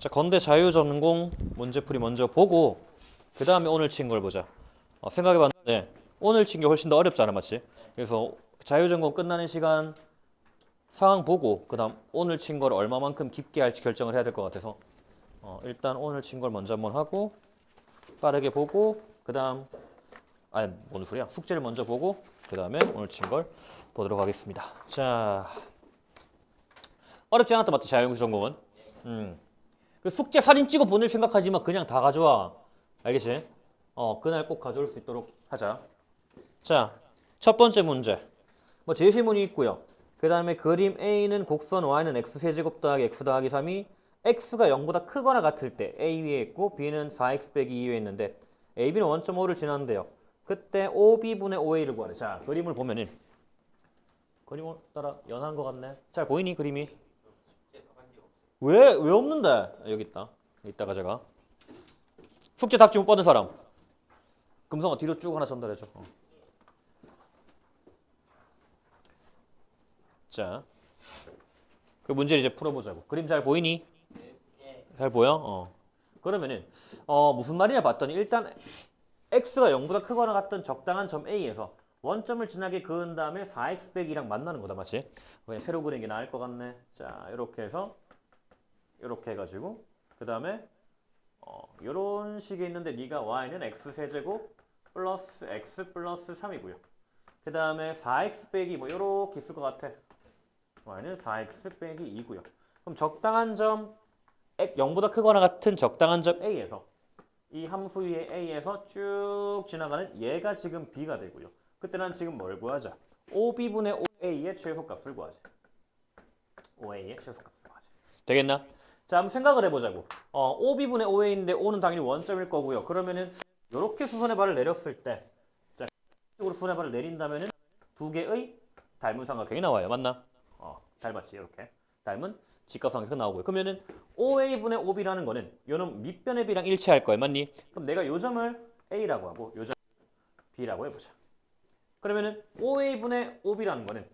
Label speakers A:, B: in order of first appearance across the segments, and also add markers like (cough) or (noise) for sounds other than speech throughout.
A: 자, 건대 자유전공 문제풀이 먼저 보고 그 다음에 오늘 친 걸 보자. 어, 생각해봤는데 오늘 친 게 훨씬 더 어렵잖아, 맞지? 그래서 자유전공 끝나는 시간 상황 보고 그 다음 오늘 친 걸 얼마만큼 깊게 할지 결정을 해야 될 것 같아서 어, 일단 오늘 친 걸 먼저 한번 하고 빠르게 보고 그 다음 아니 뭔 소리야 숙제를 먼저 보고 그 다음에 오늘 친 걸 보도록 하겠습니다. 자 어렵지 않았다 맞지 자유연구 전공은? 음. 그 숙제 사진 찍어 보낼 생각하지 마 그냥 다 가져와 알겠지? 어 그날 꼭 가져올 수 있도록 하자. 자 첫 번째 문제 뭐 제시문이 있고요. 그 다음에 그림 A는 곡선 Y는 X 세제곱 더하기 X 더하기 3이 X가 0보다 크거나 같을 때 A 위에 있고 B는 4X 빼기 2 위에 있는데 AB는 원점5를 지났는데요. 그때 OB분의 OA를 구하래. 자 그림을 보면은 그림을 따라 연한 것 같네. 잘 보이니 그림이? 왜? 왜 없는데? 아, 여기 있다. 이따가 제가 숙제 답지 못 받은 사람 금성아 뒤로 쭉 하나 전달해줘. 어. 자, 그 문제 이제 풀어보자고. 그림 잘 보이니? 잘 보여? 어. 그러면은 어 무슨 말이냐 봤더니 일단 x가 0보다 크거나 같던 적당한 점 A에서 원점을 지나게 그은 다음에 4x 빼기랑 만나는 거다, 맞지? 그냥 새로 그리는 게 나을 것 같네. 자, 이렇게 해서 이렇게 해가지고 그 다음에 어, 이런 식이 있는데 네가 y는 x 세제곱 플러스 x 플러스 3이고요. 그 다음에 4x 빼기 뭐 이렇게 있을 것 같아. y는 4x 빼기 2고요. 그럼 적당한 점 0보다 크거나 같은 적당한 점 a에서 이 함수 위의 a에서 쭉 지나가는 얘가 지금 b가 되고요. 그때 난 지금 뭘 구하자? 5b분의 5a의 최소값을 구하자. 5a의 최소값을 구하자. 되겠나? 자, 한번 생각을 해보자고. 어, 5b분의 5a인데 5는 당연히 원점일 거고요. 그러면은 이렇게 수선의 발을 내렸을 때, 자, 이쪽으로 수선의 발을 내린다면은 두 개의 닮은 삼각형이 나와요. 맞나? 어, 닮았지 이렇게. 닮은 직각삼각형 나오고요. 그러면은 5a분의 5b라는 거는 요는 밑변의 b랑 일치할 거예요. 맞니? 그럼 내가 요 점을 a라고 하고 요 점 b라고 해보자. 그러면은 5a분의 5b라는 거는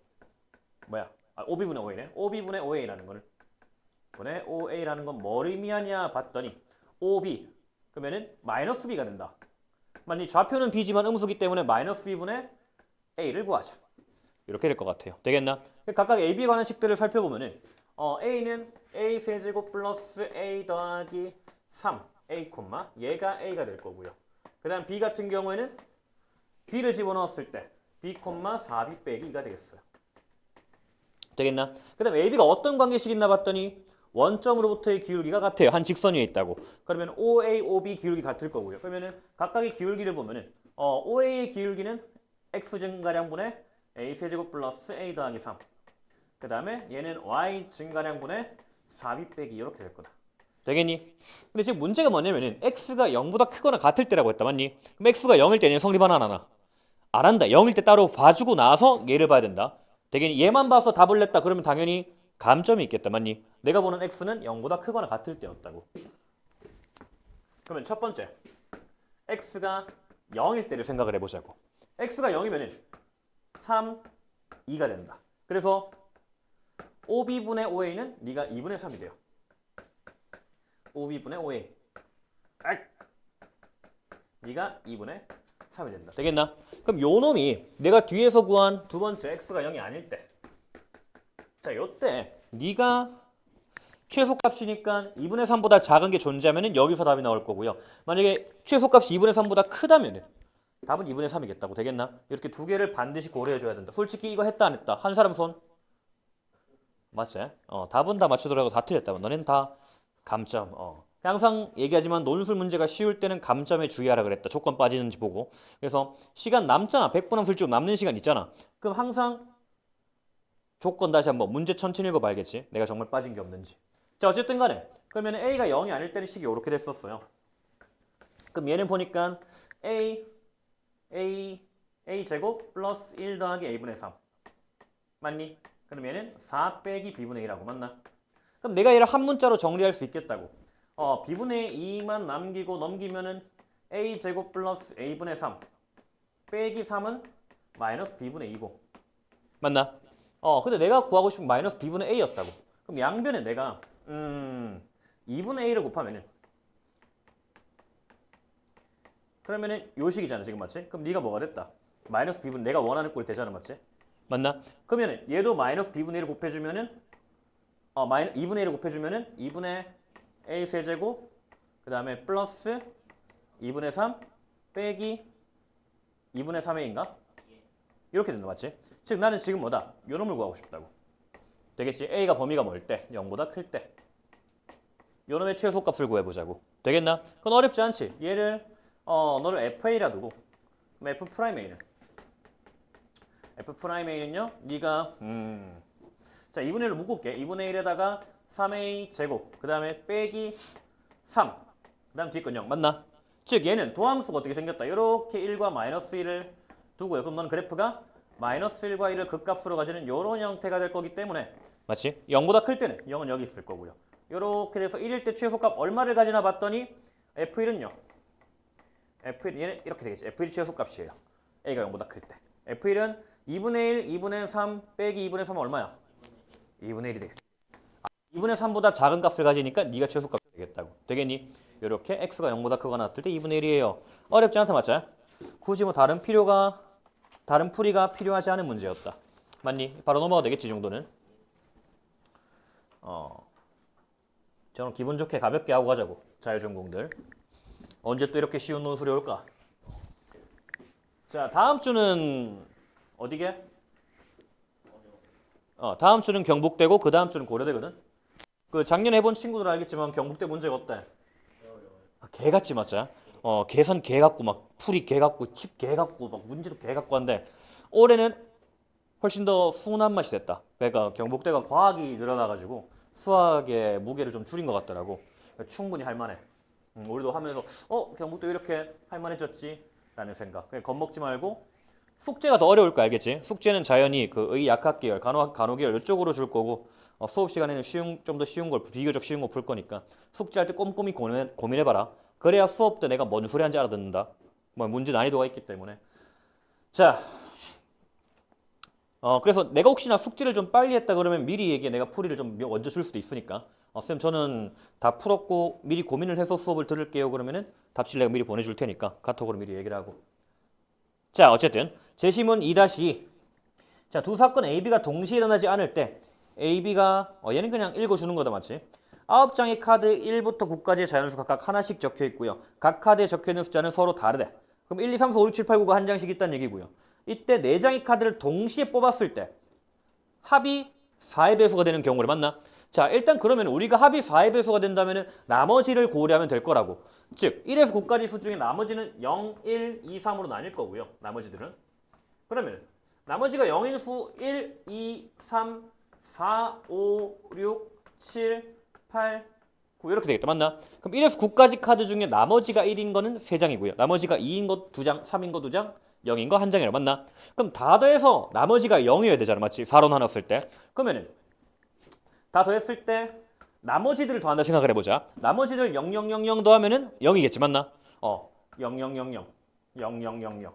A: 뭐야? 아, 5b분의 5a네. 5b분의 5a라는 거는 분의 5a라는 건 뭘 의미하냐 봤더니 5b 그러면은 마이너스 b가 된다. 만약 좌표는 b지만 음수기 때문에 마이너스 b분의 a를 구하자. 이렇게 될 것 같아요. 되겠나? 각각 AB에 관한 식들을 살펴보면은 어, A는 A 세제곱 플러스 A 더하기 3 A 콤마 얘가 A가 될 거고요. 그 다음 B 같은 경우에는 B를 집어넣었을 때 B 콤마 4B 빼기 2가 되겠어요. 되겠나? 그 다음 AB가 어떤 관계식 있나 봤더니 원점으로부터의 기울기가 같아요. 한 직선 위에 있다고. 그러면 OA, OB 기울기 같을 거고요. 그러면은 각각의 기울기를 보면은 어, OA의 기울기는 X 증가량분의 A 세제곱 플러스 A 더하기 3. 그 다음에 얘는 Y 증가량분의 4B 빼기 이렇게 될 거다. 되겠니? 근데 지금 문제가 뭐냐면은 X가 0보다 크거나 같을 때라고 했다. 맞니? 그럼 X가 0일 때는 성립 하나 안 하나? 안 한다. 0일 때 따로 봐주고 나서 얘를 봐야 된다. 되겠니? 얘만 봐서 답을 냈다. 그러면 당연히 감점이 있겠다. 맞니? 내가 보는 X는 0보다 크거나 같을 때였다고. 그러면 첫 번째. X가 0일 때를 생각을 해보자고. X가 0이면은 3, 2가 된다. 그래서 5b분의 5a는 네가 2분의 3이 돼요. 5b분의 5a. 아! 네가 2분의 3이 된다. 되겠나? 그럼 요 놈이 내가 뒤에서 구한 두 번째 x가 0이 아닐 때. 자, 요때 네가 최소값이니까 2분의 3보다 작은 게 존재하면은 여기서 답이 나올 거고요. 만약에 최소값이 2분의 3보다 크다면은 답은 2분의 3이겠다고 되겠나? 이렇게 두 개를 반드시 고려해 줘야 된다. 솔직히 이거 했다 안 했다. 한 사람 손 맞지? 어, 답은 다 맞추더라도 다 틀렸다면 너넨 다 감점. 어. 항상 얘기하지만 논술 문제가 쉬울 때는 감점에 주의하라 그랬다. 조건 빠지는지 보고. 그래서 시간 남잖아. 100분 함술적 남는 시간 있잖아. 그럼 항상 조건 다시 한번 문제 천천히 읽어봐야겠지. 내가 정말 빠진 게 없는지. 자 어쨌든 간에 그러면 A가 0이 아닐 때는 식이 이렇게 됐었어요. 그럼 얘는 보니까 A A A 제곱 플러스 1 더하기 A분의 3 맞니? 그럼 얘는 4 빼기 B분의 1하고 맞나? 그럼 내가 얘를 한 문자로 정리할 수 있겠다고. 어, B분의 2만 남기고 넘기면은 A 제곱 플러스 A분의 3 빼기 3은 마이너스 B분의 2고. 맞나? 어, 근데 내가 구하고 싶은 마이너스 B분의 A였다고. 그럼 양변에 내가 음, 2분의 A를 곱하면은 그러면은 요식이잖아 지금 맞지? 그럼 네가 뭐가 됐다? 마이너스 B분 내가 원하는 꼴이 되잖아 맞지? 맞나? 그러면은 얘도 마이너스 B분의 1을 곱해주면은 어 마이너 2분의 1을 곱해주면은 2분의 A 세제곱 그 다음에 플러스 2분의 3 빼기 2분의 3A인가? 이렇게 된다 맞지? 즉 나는 지금 뭐다? 요 놈을 구하고 싶다고 되겠지? A가 범위가 뭘 때? 0보다 클 때. 요 놈의 최소값을 구해보자고. 되겠나? 그건 어렵지 않지. 얘를 어 너를 FA라 두고 그럼 F 프라임 A는 F 프라임 A는요. 네가 음. 자 2분의 1로 묶을게. 2분의 1에다가 3A 제곱 그 다음에 빼기 3. 그 다음 뒷건 0. 맞나? 즉 얘는 도함수가 어떻게 생겼다. 이렇게 1과 마이너스 1을 두고요. 그럼 너는 그래프가 마이너스 1과 1을 극값으로 가지는 이런 형태가 될 거기 때문에 맞지? 0보다 클 때는 0은 여기 있을 거고요. 이렇게 돼서 1일 때 최소값 얼마를 가지나 봤더니 F1은요. F1 얘는 이렇게 되겠지. F1 최소값이에요. A가 0보다 클 때. F1은 2분의 1, 2분의 3 빼기 2분의 3은 얼마야? 2분의 1이 되겠지. 2분의 3보다 작은 값을 가지니까 네가 최소값이 되겠다고. 되겠니? 이렇게 x가 0보다 크거나 같을 때 2분의 1이에요. 어렵지 않다 맞죠? 굳이 뭐 다른 필요가 다른 풀이가 필요하지 않은 문제였다. 맞니? 바로 넘어가 되겠지 이 정도는. 어. 저는 기분 좋게 가볍게 하고 가자고. 자유전공들. 언제 또 이렇게 쉬운 논술이 올까? 자, 다음 주는 어디게? 어, 다음 주는 경북대고 그 다음 주는 고려대거든. 그 작년에 해본 친구들 알겠지만 경북대 문제가 어때? 아, 개 같지 맞자? 어 계산 개 같고 막 풀이 개 같고 칩 개 같고 막 문제도 개 같고 한데 올해는 훨씬 더 순한 맛이 됐다. 그러니까 경북대가 과학이 늘어나가지고 수학의 무게를 좀 줄인 것 같더라고. 그러니까 충분히 할만해. 음, 우리도 하면서 어 경북대 왜 이렇게 할만해졌지? 라는 생각. 그냥 겁먹지 말고 숙제가 더 어려울 거 알겠지? 숙제는 자연히 그 의 약학 계열, 간호 간호 계열 이쪽으로 줄 거고 어, 수업 시간에는 쉬운 좀 더 쉬운 걸 비교적 쉬운 거 풀 거니까 숙제할 때 꼼꼼히 고민, 고민해봐라. 그래야 수업 때 내가 뭔 소리 하는지 알아듣는다. 뭐 문제 난이도가 있기 때문에. 자, 어 그래서 내가 혹시나 숙제를 좀 빨리 했다 그러면 미리 얘기해 내가 풀이를 좀 먼저 줄 수도 있으니까. 어, 쌤 저는 다 풀었고 미리 고민을 해서 수업을 들을게요 그러면은 답실 내가 미리 보내줄 테니까 카톡으로 미리 얘기를 하고. 자 어쨌든 제시문 2-2. 자 두 사건 A, B가 동시에 일어나지 않을 때 A, B가 어, 얘는 그냥 읽어주는 거다 맞지? 아홉 장의 카드 1부터 9까지의 자연수 각각 하나씩 적혀 있고요. 각 카드에 적혀 있는 숫자는 서로 다르대. 그럼 1, 2, 3, 4, 5, 6, 7, 8, 9가 한 장씩 있다는 얘기고요. 이때 네 장의 카드를 동시에 뽑았을 때 합이 4의 배수가 되는 경우를 맞나? 자, 일단 그러면 우리가 합이 4의 배수가 된다면 나머지를 고려하면 될 거라고. 즉, 1에서 9까지 수 중에 나머지는 0, 1, 2, 3으로 나뉠 거고요. 나머지들은. 그러면 나머지가 0인 수 1, 2, 3, 4, 5, 6, 7, 8, 9 이렇게 되겠다. 맞나? 그럼 1에서 9까지 카드 중에 나머지가 1인 거는 3장이고요. 나머지가 2인 거 2장, 3인 거 2장, 0인 거 1장이라 맞나? 그럼 다 더해서 나머지가 0이어야 되잖아. 맞지? 4로 나눴을 때. 그러면은 다 더했을 때 나머지들을 더한다 생각을 해보자. 나머지들 0, 0, 0, 0 더하면은 0이겠지. 맞나? 어. 0, 0, 0, 0. 0, 0, 0, 0.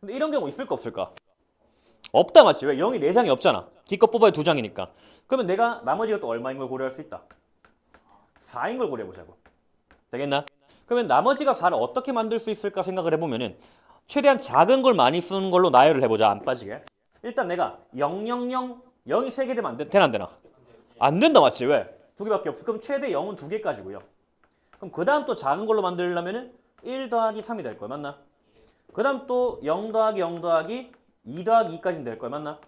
A: 근데 이런 경우 있을까 없을까? 없다 맞지? 왜? 0이 4장이 없잖아. D거 뽑아야 2장이니까. 그러면 내가 나머지가 또 얼마인 걸 고려할 수 있다? 4인 걸 고려해보자고. 되겠나? 그러면 나머지가 4를 어떻게 만들 수 있을까 생각을 해보면은 최대한 작은 걸 많이 쓰는 걸로 나열을 해보자. 안 빠지게. 일단 내가 0, 0, 0, 0이 3개 되면 안 되, 되나 안 되나? 안 된다 맞지? 왜? 두 개밖에 없어. 그럼 최대 0은 두 개까지고요. 그럼 그 다음 또 작은 걸로 만들려면 은 1 더하기 3이 될 거야. 맞나? 그 다음 또 0 더하기 0 더하기 2 더하기 2까지는 될 거야. 맞나?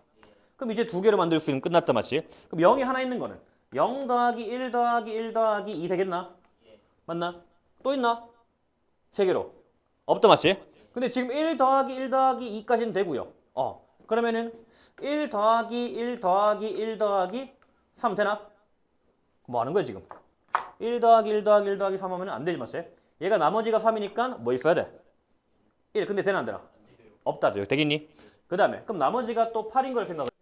A: 그럼 이제 두 개로 만들 수 있는 끝났다 맞지? 그럼 0이 하나 있는 거는 0 더하기 1 더하기 1 더하기 2 되겠나? 맞나? 또 있나? 세 개로. 없다 맞지? 근데 지금 1 더하기 1 더하기 2까지는 되고요. 어. 그러면은 1 더하기 1 더하기 1 더하기 3 되나? 뭐 하는 거야 지금? 1 더하기 1 더하기 1 더하기 3 하면 안 되지 맞지? 얘가 나머지가 3이니까 뭐 있어야 돼? 1 근데 되나 안 되나? 없다 되겠니? 그 다음에 그럼 나머지가 또 8인 걸 해보자고.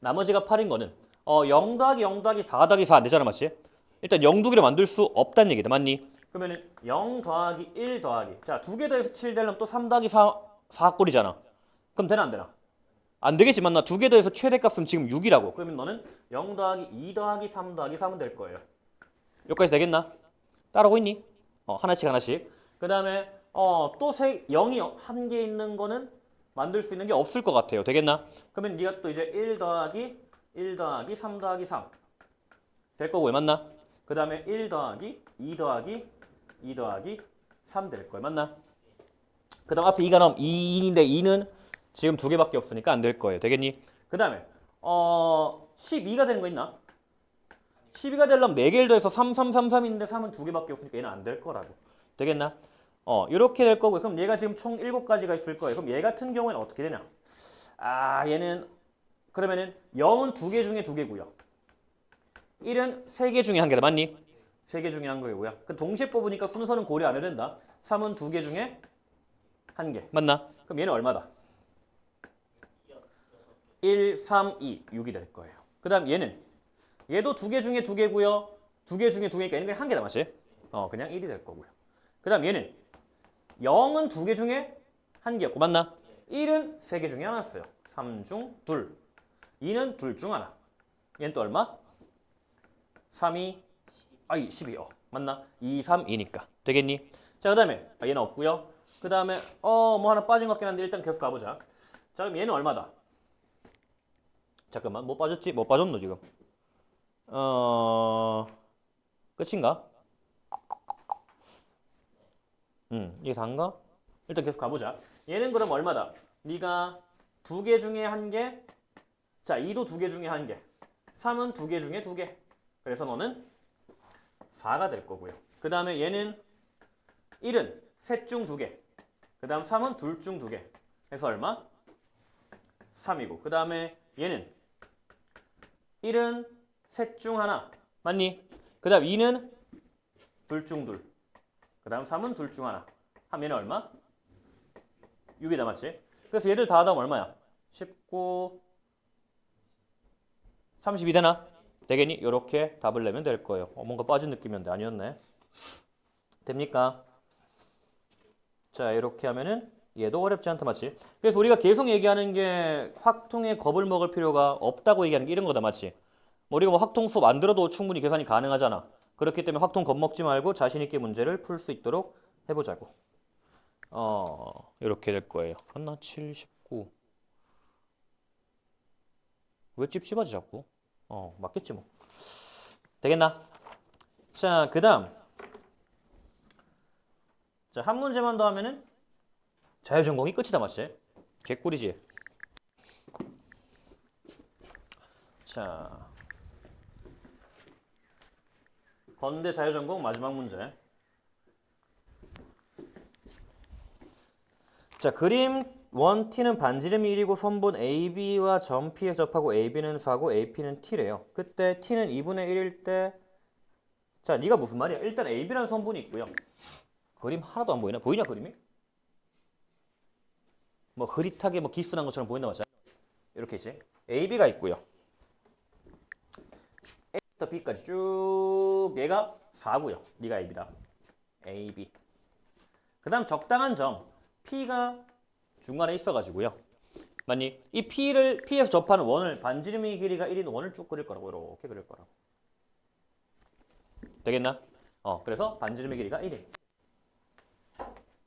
A: 나머지가 8인 거는 어, 0 더하기 0 더하기 4 더하기 4 안 되잖아 맞지? 일단 0두 개를 만들 수 없다는 얘기다 맞니? 그러면은 0 더하기 1 더하기 자두 개 더해서 7 되려면 또 3 더하기 4 4 꼴이잖아. 그럼 되나 안 되나? 안 되겠지만 나 두 개 더해서 최대값은 지금 6이라고. 그러면 너는 0 더하기 2 더하기 3 더하기 3은 될 거예요. 여기까지 되겠나? 따라오고 있니? 어, 하나씩 하나씩. 그 다음에 어, 또 세, 0이 한 개 있는 거는 만들 수 있는 게 없을 것 같아요. 되겠나? 그러면 네가 또 이제 1 더하기 1 더하기 3 더하기 3 될 거고 왜 맞나? 그 다음에 1 더하기 2 더하기 2 더하기 3 될 거예요. 맞나? 그 다음 앞에 2가 나오면 2인데 2는 지금 두 개밖에 없으니까 안 될 거예요. 되겠니? 그 다음에 어 12가 되는 거 있나? 12가 되려면 4개를 더해서 3, 3, 3, 3인데 3은 두 개밖에 없으니까 얘는 안 될 거라고. 되겠나? 어, 이렇게 될 거고요. 그럼 얘가 지금 총 7가지가 있을 거예요. 그럼 얘 같은 경우에는 어떻게 되냐? 아, 얘는 그러면은 0은 두개 중에 두 개고요. 1은 세개 중에 한 개다. 맞니? 세개 중에 한 거고요. 그 동시에 뽑으니까 순서는 고려 안 해도 된다. 3은 두개 중에 한 개. 맞나? 그럼 얘는 얼마다? 1, 3, 2, 6이 될 거예요. 그 다음 얘는 얘도 두개 중에 두 개고요. 두개 중에 두 개니까 얘는 그냥 한 개다. 맞지? 어, 그냥 1이 될 거고요. 그 다음 얘는 0은 두 개 중에 한 개였고 맞나? 1은 세 개 중에 하나였어요. 3중 둘. 2는 둘 중 하나. 얘는 또 얼마? 3이 아이 12요. 맞나? 2, 3, 2니까. 되겠니? 자, 그다음에 아, 얘는 없고요. 그다음에 어 뭐 하나 빠진 것 같긴 한데 일단 계속 가 보자. 자, 그럼 얘는 얼마다? 잠깐만, 뭐 빠졌지? 뭐 빠졌노 지금? 어 끝인가? 음, 이게 단가? 일단 계속 가보자. 얘는 그럼 얼마다? 네가 두 개 중에 한 개. 자, 2도 두 개 중에 한 개. 3은 두 개 중에 두 개. 그래서 너는 4가 될 거고요. 그 다음에 얘는 1은 셋 중 두 개. 그 다음 3은 둘 중 두 개. 해서 얼마? 3이고. 그 다음에 얘는 1은 셋 중 하나. 맞니? 그 다음 2는 둘 중 둘. 그 다음 3은 둘 중 하나. 하면 얼마? 6이 남았지. 그래서 얘들 다 하다 보면 얼마야? 19, 32 되나? 되겠니? 이렇게 답을 내면 될 거예요. 어, 뭔가 빠진 느낌이었는데 아니었네. 됩니까? 자 이렇게 하면은 얘도 어렵지 않다 맞지? 그래서 우리가 계속 얘기하는 게 확통에 겁을 먹을 필요가 없다고 얘기하는 게 이런 거다 맞지? 뭐 우리가 뭐 확통 수업 안 들어도 충분히 계산이 가능하잖아. 그렇기 때문에 확통 겁먹지 말고 자신 있게 문제를 풀 수 있도록 해보자고. 어 이렇게 될 거예요. 하나 79. 왜 찝찝하지 자꾸? 어 맞겠지 뭐. 되겠나? 자 그 다음 자 한 문제만 더 하면은 자유전공이 끝이다 맞지? 개꿀이지. 자 건대 자유전공 마지막 문제. 자 그림 1T는 반지름이 1이고 선분 AB와 점 P에 접하고 AB는 4고 AP는 T래요. 그때 T는 2분의 1일 때 자, 네가 무슨 말이야? 일단 AB라는 선분이 있고요. 그림 하나도 안 보이나? 보이냐 그림이? 뭐 흐릿하게 뭐 기스난 것처럼 보인다 맞죠? 이렇게 있지. AB가 있고요. B까지 쭉 얘가 4고요. 네가 AB다. AB. 그 다음 적당한 점 P가 중간에 있어가지고요. 맞니? 이 P를 P에서 접하는 원을 반지름의 길이가 1인 원을 쭉 그릴 거라고 이렇게 그릴 거라고. 되겠나? 어, 그래서 반지름의 길이가 1인.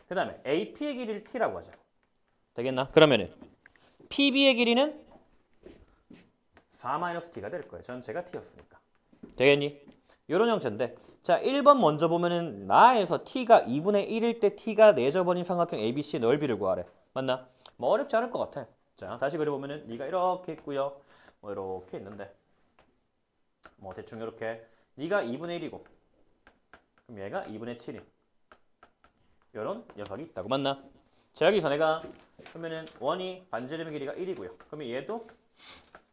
A: 그 다음에 AP의 길이를 T라고 하자. 되겠나? 그러면은 PB의 길이는 4-T가 될 거예요. 전체가 T였으니까. 되겠니? 이런 형태인데 자 1번 먼저 보면은 나에서 T가 2분의 1일 때 T가 4저번인 삼각형 ABC 넓이를 구하래. 맞나? 뭐 어렵지 않을 것 같아. 자 다시 그려보면은 네가 이렇게 있고요. 뭐 이렇게 있는데 뭐 대충 이렇게 네가 2분의 1이고 그럼 얘가 2분의 7인 이런 녀석이 있다고 맞나? 자 여기서 내가 그러면은 원이 반지름의 길이가 1이고요. 그러면 얘도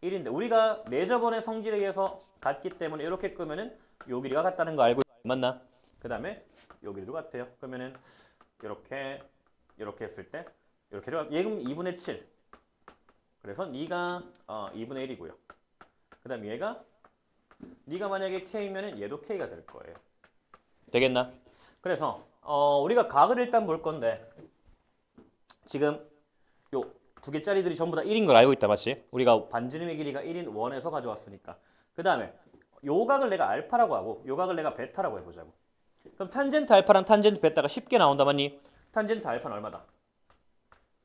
A: 1인데 우리가 네저번의 성질에 의해서 같기 때문에 이렇게 끄면은 요 길이가 같다는 거 알고 맞나? 그 다음에 요 길이도 같아요. 그러면은 이렇게 이렇게 했을 때 이렇게 얘금 2분의 7 그래서 네가 어, 2분의 1이고요. 그 다음 얘가 네가 만약에 K면은 얘도 K가 될 거예요. 되겠나? 그래서 어, 우리가 각을 일단 볼 건데 지금 요 두 개짜리들이 전부 다 1인 걸 알고 있다 맞지? 우리가 반지름의 길이가 1인 원에서 가져왔으니까 그 다음에 요 각을 내가 알파라고 하고 요 각을 내가 베타라고 해보자고 그럼 탄젠트 알파랑 탄젠트 베타가 쉽게 나온다 맞니? 탄젠트 알파는 얼마다?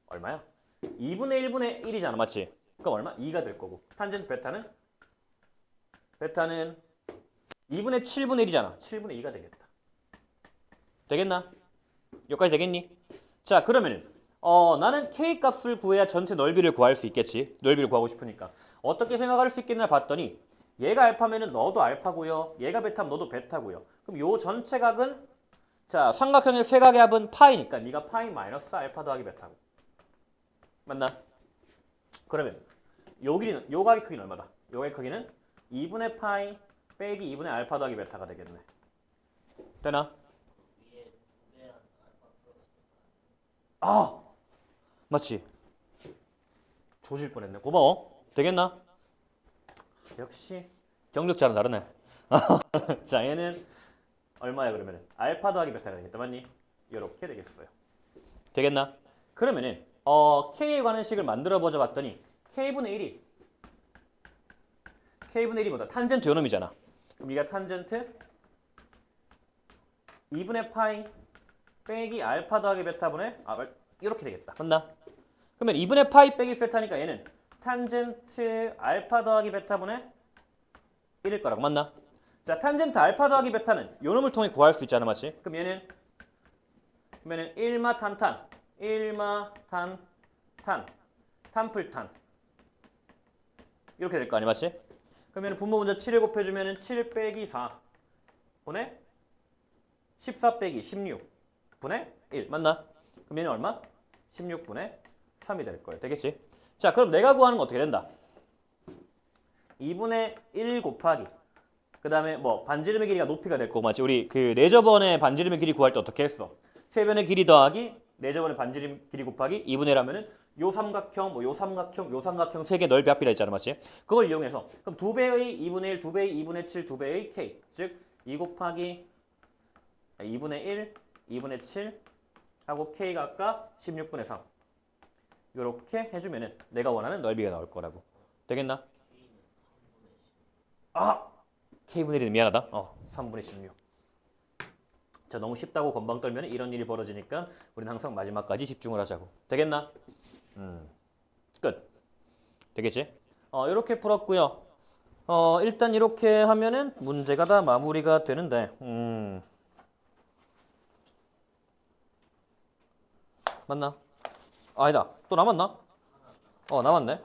A: 얼마야? 2분의 1분의 1이잖아 맞지? 그럼 얼마? 2가 될 거고 탄젠트 베타는? 베타는 2분의 7분의 1이잖아 7분의 2가 되겠다 되겠나? 여기까지 되겠니? 자 그러면은 어 나는 k 값을 구해야 전체 넓이를 구할 수 있겠지. 넓이를 구하고 싶으니까. 어떻게 생각할 수 있겠나 봤더니 얘가 알파면은 너도 알파고요. 얘가 베타면 너도 베타고요. 그럼 요 전체 각은? 자 삼각형의 세각의 합은 파이니까 네가 파이 마이너스 알파 더하기 베타고. 맞나? 그러면 요 길이는 요 각의 크기는 얼마다? 요의 크기는 2분의 파이 빼기 2분의 알파 더하기 베타가 되겠네. 되나? 아 맞지? 조질 뻔했네. 고마워. 되겠나? 역시 경력자는 다르네. (laughs) 자 얘는 얼마야 그러면은? 알파 더하기 베타가 되겠다. 맞니? 이렇게 되겠어요. 되겠나? 그러면은 어 k에 관한 식을 만들어 보자 봤더니 k분의 1이 k분의 1이 뭐다 탄젠트 요놈이잖아. 그럼 이가 탄젠트 2분의 파이 빼기 알파 더하기 베타분의 아 말- 이렇게 되겠다. 맞나? 그러면 2분의 파이 빼기 세타니까 얘는 탄젠트 알파 더하기 베타분의 1일 거라고 맞나? 자, 탄젠트 알파 더하기 베타는 요 놈을 통해 구할 수 있잖아, 맞지? 그럼 얘는 그러면은 1마 탄탄, 1마 탄, 탄, 탄풀탄 이렇게 될 거 아니야, 맞지? 그러면 분모 문자 7을 곱해주면은 7 빼기 4 분의 14 빼기 16 분의 1 맞나? 얘는 얼마? 16분의 3이 될 거예요. 되겠지? 자, 그럼 내가 구하는 거 어떻게 된다? 2분의 1 곱하기 그 다음에 뭐 반지름의 길이가 높이가 될 거고 맞지? 우리 그 네저번의 반지름의 길이 구할 때 어떻게 했어? 세변의 길이 더하기 네저번의 반지름 길이 곱하기 2분의 1하면은 요 삼각형, 뭐 요 삼각형, 요 삼각형 세 개 넓이 합이라 했잖아, 맞지? 그걸 이용해서 그럼 두 배의 2분의 1, 두 배의 2분의 7, 두 배의 k 즉2 곱하기 2분의 1, 2분의 7 하고 k가 아까 16분의 3 이렇게 해주면은 내가 원하는 넓이가 나올 거라고. 되겠나? 아! K분의 1이 미안하다. 어 3분의 16 자, 너무 쉽다고 건방 떨면 이런 일이 벌어지니까 우리는 항상 마지막까지 집중을 하자고. 되겠나? 음, 끝. 되겠지? 어 이렇게 풀었고요. 어 일단 이렇게 하면은 문제가 다 마무리가 되는데 음 맞나? 아니다. 또 남았나? 어, 남았네.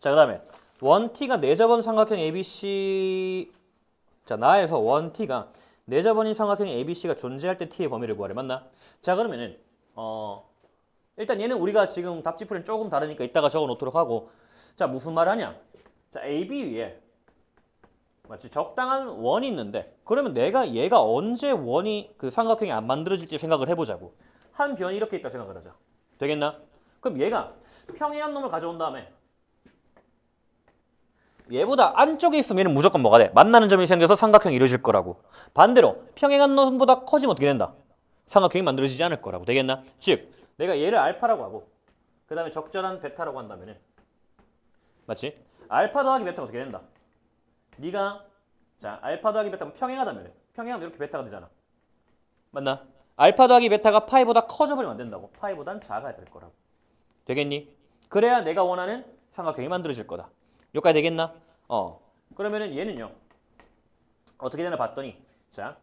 A: 자, 그 다음에 1t가 네저번 삼각형 ABC 자, 나에서 1t가 네저번인 삼각형 ABC가 존재할 때 t의 범위를 구하래. 맞나? 자, 그러면은 어 일단 얘는 우리가 지금 답지풀이는 조금 다르니까 이따가 적어 놓도록 하고 자, 무슨 말 하냐? 자, AB 위에 맞지? 적당한 원이 있는데 그러면 내가 얘가 언제 원이 그 삼각형이 안 만들어질지 생각을 해보자고. 한 변이 이렇게 있다 생각을 하자. 되겠나? 그럼 얘가 평행한 놈을 가져온 다음에 얘보다 안쪽에 있으면 얘는 무조건 뭐가 돼? 만나는 점이 생겨서 삼각형이 이루어질 거라고. 반대로 평행한 놈보다 커지면 어떻게 된다? 삼각형이 만들어지지 않을 거라고. 되겠나? 즉 내가 얘를 알파라고 하고 그 다음에 적절한 베타라고 한다면 은 맞지? 알파 더하기 베타가 어떻게 된다? 네가 자 알파 더하기 베타면 평행하다면 평행하면 이렇게 베타가 되잖아. 맞나? 알파 더하기 베타가 파이보다 커져버리면 안 된다고. 파이보단 작아야 될 거라고. 되겠니? 그래야 내가 원하는 삼각형이 만들어질 거다. 여기까지 되겠나? 어. 그러면은 얘는요. 어떻게 되나 봤더니 자,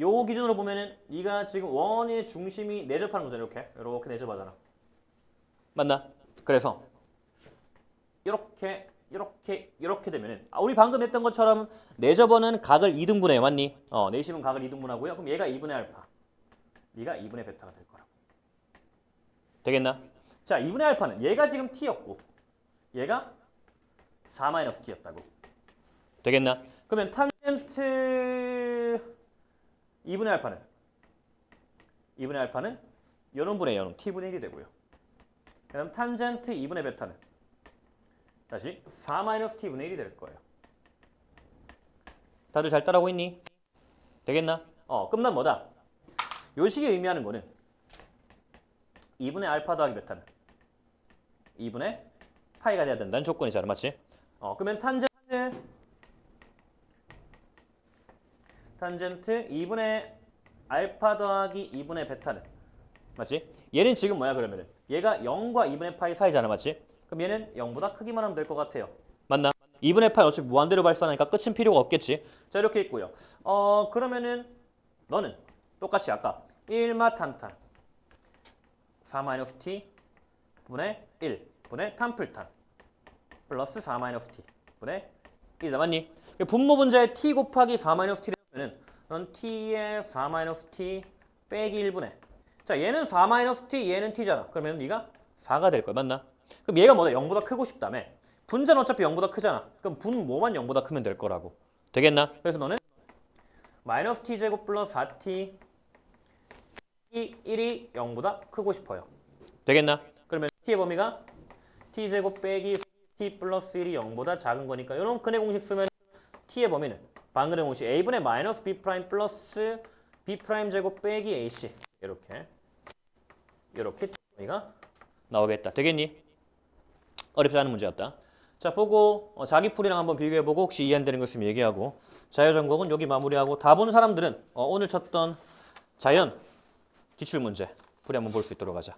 A: 요 기준으로 보면은 네가 지금 원의 중심이 내접하는 거잖아. 이렇게. 이렇게 내접하잖아. 맞나? 그래서 이렇게 이렇게 이렇게 되면은 아, 우리 방금 했던 것처럼 내접어는 각을 2등분해요. 맞니? 어, 내심은 각을 2등분하고요. 그럼 얘가 2분의 알파. 네가 2분의 베타가 될 거라고. 되겠나? 자, 2분의 알파는 얘가 지금 t였고 얘가 4-t였다고. 되겠나? 그러면 탄젠트 2분의 알파는 2분의 알파는 요놈분의 요놈 t분의 1이 되고요. 그다음 탄젠트 2분의 베타는 다시 4-t분의 1이 될 거예요. 다들 잘 따라오고 있니? 되겠나? 어, 끝난 뭐다? 요 식이 의미하는 거는 2분의 알파 더하기 베타는 2분의 파이가 돼야 된다는 조건이잖아, 맞지? 어, 그러면 탄젠트 탄젠트 2분의 알파 더하기 2분의 베타는 맞지? 얘는 지금 뭐야 그러면은 얘가 0과 2분의 파이 사이잖아, 맞지? 그럼 얘는 0보다 크기만 하면 될 것 같아요. 맞나? 2분의 파이 어차피 무한대로 발산하니까 끝은 필요가 없겠지. 자 이렇게 있고요. 어 그러면은 너는 똑같이 아까 1마 탄탄 4-t 분의 1 분의 탄풀탄 플러스 4-t 분의 1다 맞니? 분모 분자의 t 곱하기 4-t라면은 넌 t의 4-t 빼기 1분의 자 얘는 4-t 얘는 t잖아 그러면 네가 4가 될 거야 맞나? 그럼 얘가 뭐다? 0보다 크고 싶다며 분자는 어차피 0보다 크잖아 그럼 분모만 0보다 크면 될 거라고 되겠나? 그래서 너는 마이너스 t 제곱 플러스 4t 이 1이 0보다 크고 싶어요. 되겠나? 그러면 t의 범위가 t 제곱 빼기 t 플러스 1이 0보다 작은 거니까 이런 근의 공식 쓰면 t의 범위는 방근의 공식 a분의 마이너스 b 프라임 플러스 b 프라임 제곱 빼기 ac 이렇게 이렇게 t 범위가 나오겠다. 되겠니? 어렵지 않은 문제였다. 자 보고 어, 자기 풀이랑 한번 비교해보고 혹시 이해 안 되는 거 있으면 얘기하고 자유전공은 여기 마무리하고 다 본 사람들은 어, 오늘 쳤던 자연 기출 문제 풀이 한번 볼 수 있도록 하자.